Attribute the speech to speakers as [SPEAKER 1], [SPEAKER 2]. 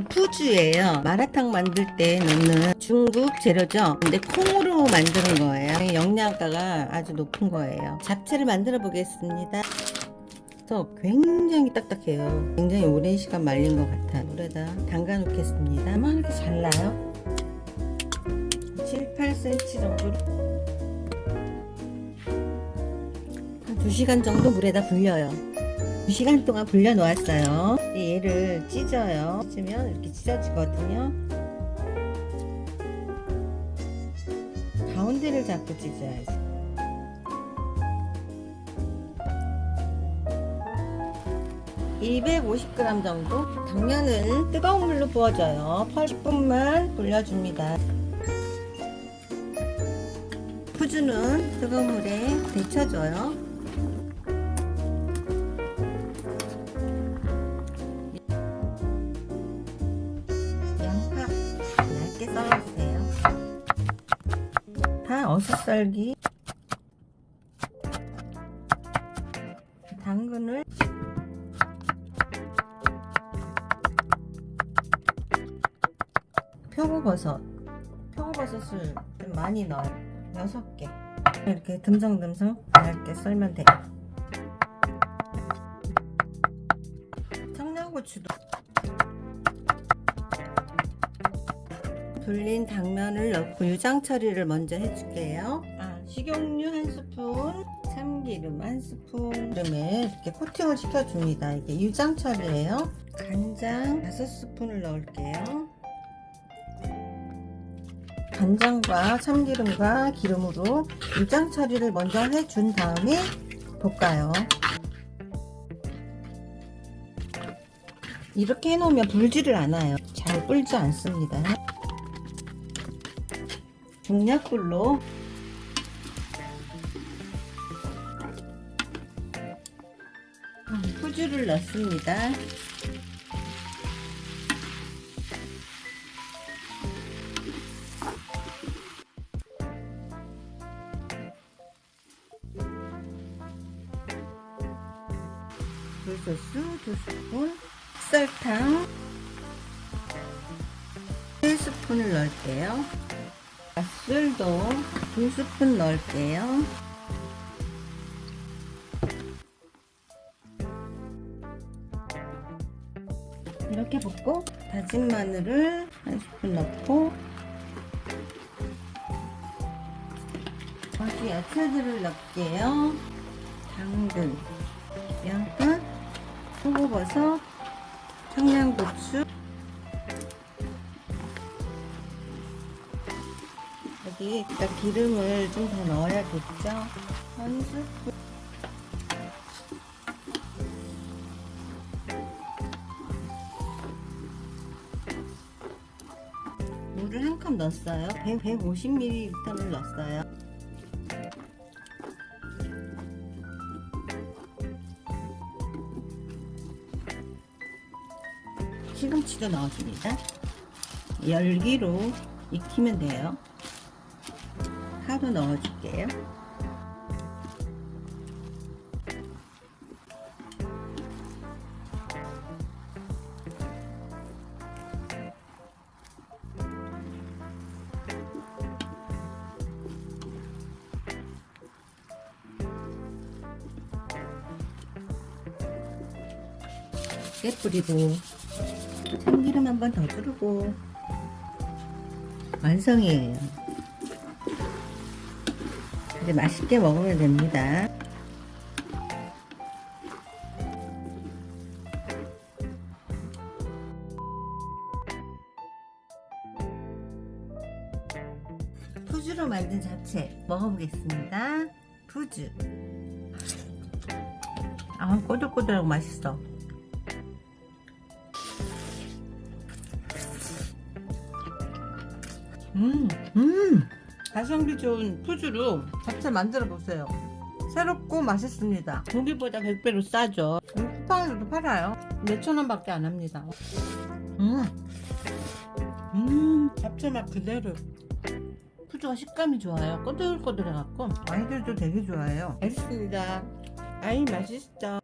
[SPEAKER 1] 푸주예요. 마라탕 만들 때 넣는 중국 재료죠. 근데 콩으로 만드는 거예요. 영양가가 아주 높은 거예요. 잡채를 만들어 보겠습니다. 또 굉장히 딱딱해요. 굉장히 오랜 시간 말린 것 같아요. 물에다 담가 놓겠습니다. 아마 이렇게 잘 나요? 7, 8cm 정도 한 2시간 정도 물에다 불려요. 2시간 동안 불려 놓았어요. 얘를 찢어요. 찢으면 이렇게 찢어지거든요. 가운데를 잡고 찢어야지. (250g) 정도 당면은 뜨거운 물로 부어줘요 10분만 불려줍니다 푸주는 뜨거운 물에 데쳐줘요 어슷썰기. 당근을 표고버섯. 표고버섯을 좀 많이 넣어요. 6개. 이렇게 듬성듬성 얇게 썰면 돼요. 청양고추도 불린 당면을 넣고 유장 처리를 먼저 해줄게요. 아, 식용유 한 스푼, 참기름 한 스푼, 기름에 이렇게 코팅을 시켜줍니다. 이게 유장 처리예요. 간장 다섯 스푼을 넣을게요. 간장과 참기름과 기름으로 유장 처리를 먼저 해준 다음에 볶아요. 이렇게 해놓으면 불지를 않아요. 잘 불지 않습니다. 중약불로 후주를 넣습니다. 굴소스 두 스푼, 설탕 1스푼을 넣을게요. 맛술도 두 스푼 넣을게요. 이렇게 볶고 다진 마늘을 한 스푼 넣고 거기 야채들을 넣을게요. 당근, 양파, 표고버섯, 청양고추 여기 일단 기름을 좀 더 넣어야겠죠? 한 스푼 물을 한 컵 넣었어요. 100, 150ml를 넣었어요. 시금치도 넣어줍니다. 열기로 익히면 돼요. 하루 넣어줄게요. 깨 뿌리고 참기름 한 번 더 두르고 완성이에요. 이제 맛있게 먹으면 됩니다. 푸주로 만든 잡채 먹어보겠습니다. 푸주. 아, 꼬들꼬들하고 맛있어. 음, 음. 가성비 좋은 푸주로 잡채 만들어 보세요. 새롭고 맛있습니다. 고기보다 100배로 싸죠. 음, 쿠팡에서도 팔아요. 몇천 원밖에 안 합니다. 음, 음, 잡채 맛 그대로. 푸주가 식감이 좋아요. 꼬들꼬들해갖고 아이들도 되게 좋아해요. 맛있습니다. 아이 맛있죠.